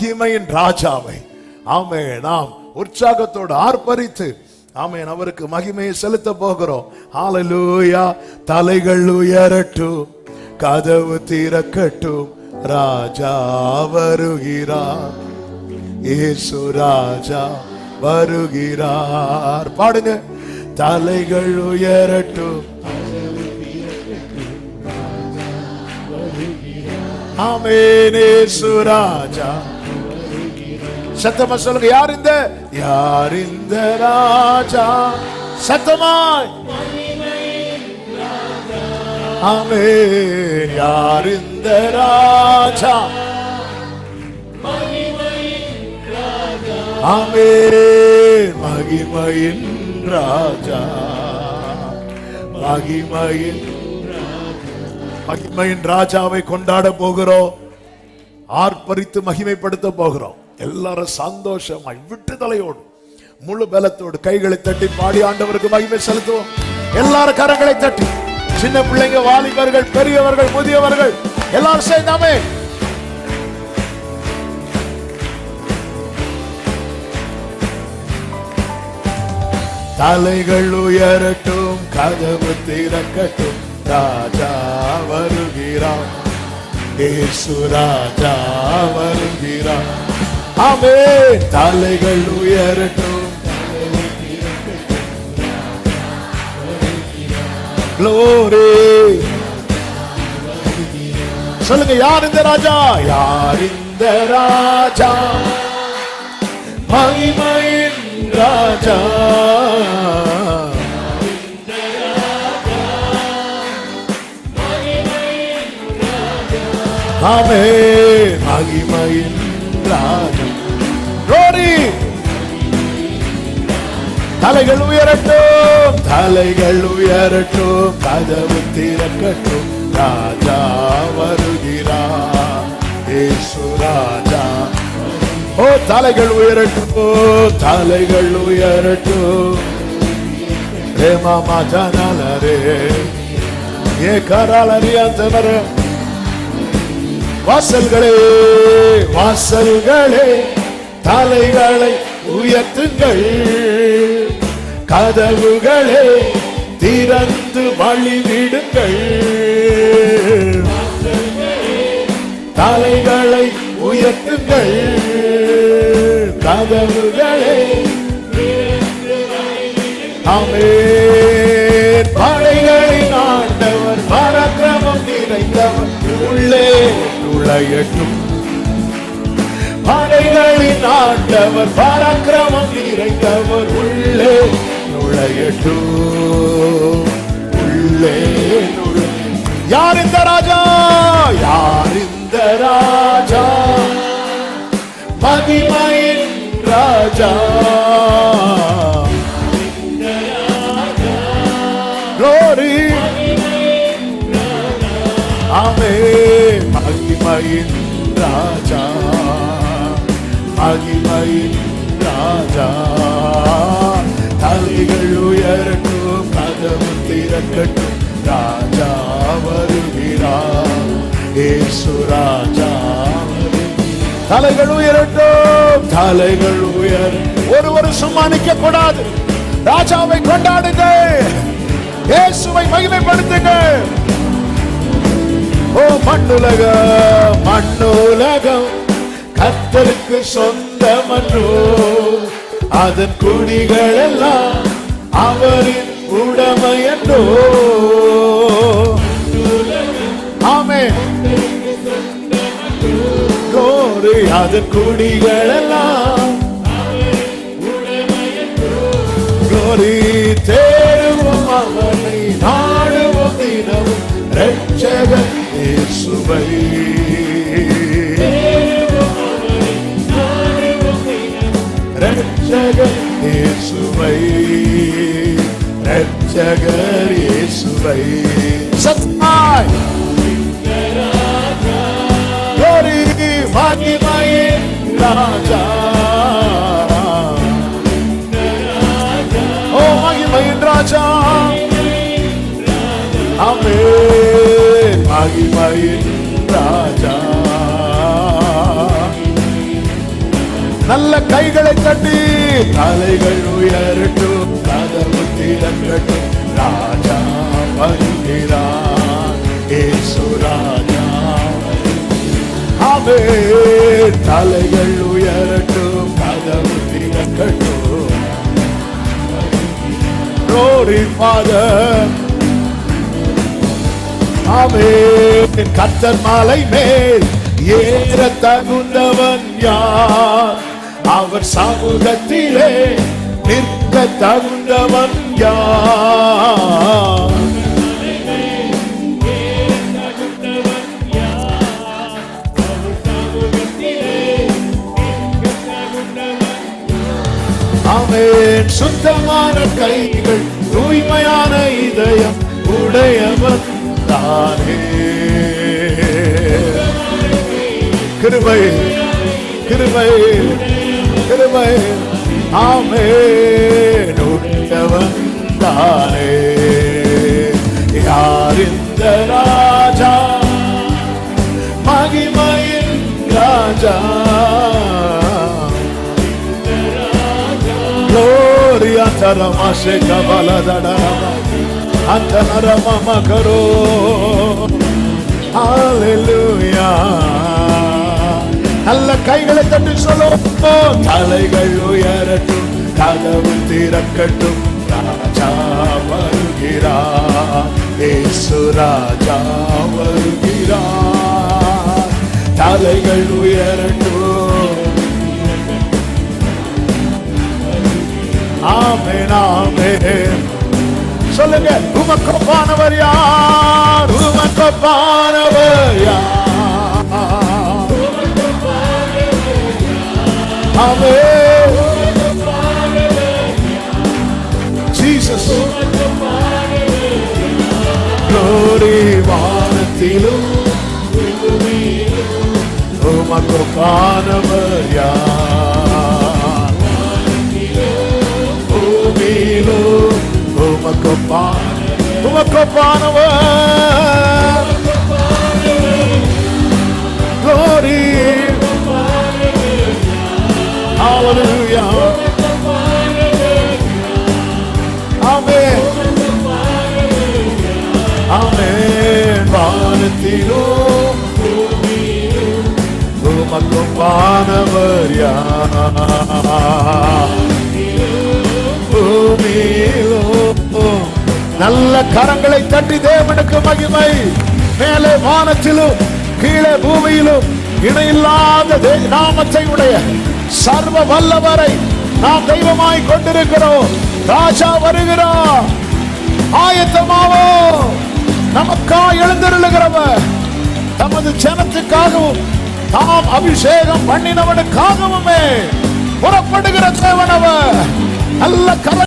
மகிமையின் ராஜாவை. ஆமே நாம் உற்சாகத்தோடு ஆர்ப்பரித்து ஆமேன் அவருக்கு மகிமையை செலுத்த போகிறோம். ஆலலூயா தலைகள் உயரட்டும் கதவு திறக்கட்டும் ராஜா வருகிறார். இயேசு ராஜா வருகிறார். பாடுங்க. தலைகள் உயரட்டும் ஆமென் இயேசு ராஜா சத்தமா சொல்லுங்க யார் இந்த யார் இந்த ராஜா? சத்தமாய். அமே யார் இந்த ராஜா? ஆமே மகிமையின் ராஜா. மகிமையின் மகிமையின் ராஜாவை கொண்டாட போகிறோம். ஆர்ப்பரித்து மகிமைப்படுத்த போகிறோம். எல்லாரும் சந்தோஷமாய் விட்டுதலையோடு முழு பலத்தோடு கைகளை தட்டி பாடி ஆண்டவருக்கு மகிமை செலுத்துவோம். எல்லாரும் கரங்களை தட்டி சின்ன பிள்ளைங்க வாலிபர்கள் பெரியவர்கள் முதியவர்கள் எல்லாரும் சேர்ந்தாமே தலைகள் உயரட்டும் கதவு திறக்கட்டும் ராஜா வருகிறார். ராஜா வருகிறார். ஆமே. தலைகள் உயரட்டும். Glory. சொல்லுங்க யார் இந்த ராஜா? யார் இந்த ராஜா? மகிமையின் ராஜா. ஆமே. மகிமையின் தலைகள் உயரட்டும். தலைகள் உயரட்டும் கதவு திறக்கட்டும். ராஜா வருகிறார். இயேசு ராஜா. ஓ தலைகள் உயரட்டும். ஓ தலைகள் உயரட்டும். ரே மாமா ஜானாலரே ஏ கராலரி அந்த வாசல்களே வாசல்களே தலைகளை உயர்த்துங்கள். கதவுகளே திறந்து வழிவிடுங்கள். தலைகளை உயர்த்துங்கள். கதவுகளே அமே படைகளின் ஆண்டவர் பரக்கிரமம் நிறைந்தவர். உள்ளே நுழையட்டும். படைகளின் ஆண்டவர் பரக்கிரமம் நிறைந்தவர். உள்ளே நுழையட்டும் உள்ளே யார் இந்த ராஜா? யார் இந்த ராஜா? மகிமையின் ராஜா. Glory. ஆமே மகிமையின் ராஜா. மகிமையின் ராஜா. தலைகள் உயரட்டும் கதவு திறக்கட்டும் ராஜா வருகிறார். ஏசு ராஜா தலைகள் உயரட்டும் தலைகள் உயர் ஒருவரும் சும்மா நிற்க கூடாது ராஜாவை கொண்டாடுங்க. இயேசுவை மகிமைப்படுத்துங்கள் ஓ மண்ணுலகம் மண்ணுலகம். கத்தருக்கு சொந்த மண்ணோ அதன் குடிகள் எல்லாம் அவரின் உடமையன்றோ. ஆமே கோரி அதன் குடிகள் எல்லாம் கோரி தேடுவோம் அவனை நாடுவோம் தினமும். ரட்சகன் சுவை ரட்சகர் இயேசுவை ரட்சகர் இயேசுவை சத்தாய் கோரி மகிமையின் ராஜா ஓ மகிமையின் ராஜா ஆமென் நல்ல கைகளை தட்டி. தலைகள் உயரட்டும் கதவு திறக்கட்டும் ராஜா வருகிறார் ஏசு ராஜா ஆமே தலைகள் உயரட்டும் கதவு திறக்கட்டும் Glory Father. ஆமென். கத்தர் மாலை மேல் ஏற தகுந்தவன் யார்? அவர் சமூகத்திலே நிற்க தகுந்தவன் யார்? அவன் சுத்தமான கைகள் தூய்மையான இதயம் உடையவன் தானே. கிருபை கிருபை. கிருபை ஆமென் உடையவன் தானே யார் இந்த ராஜா மகிமையின் ராஜா Gloria tarama se kabala dadarama Antara mama karo Hallelujah நல்ல கைகளை தட்டி சொல்லும். தலைகள் உயரட்டும் கதவு திறக்கட்டும். ராஜா வருகிறார். ஏசு ராஜா வருகிறார். தலைகள் உயரட்டும். ஆமே நாமே சொல்லுங்க உமக்கொப்பானவர் யார்? உமக்கொப்பானவர் யார்? வானத்திலும் உமக்கொப்பானவர் யார் பூமியிலோ உமக்கொப்பான உமக்கொப்பானவர் glory hallelujah உமக்கொப்பானவர் பூமியிலோ. நல்ல கரங்களை தட்டி தேவனுக்கு மகிமை. மேலே வானத்திலும் கீழே பூமியிலும் இணையில்லாத நாமத்தை உடைய சர்வ வல்லவரை நாம் தெய்வமாய் கொண்டிருக்கிறோம். ராஜா வருகிறார். ஆயத்தமாவோ. நமக்கா எழுந்திருக்கிறவர் தமது ஜனத்துக்காகவும் தாம் அபிஷேகம் பண்ணினவனுக்காகவுமே புறப்படுகிற தேவனவர் நல்ல கர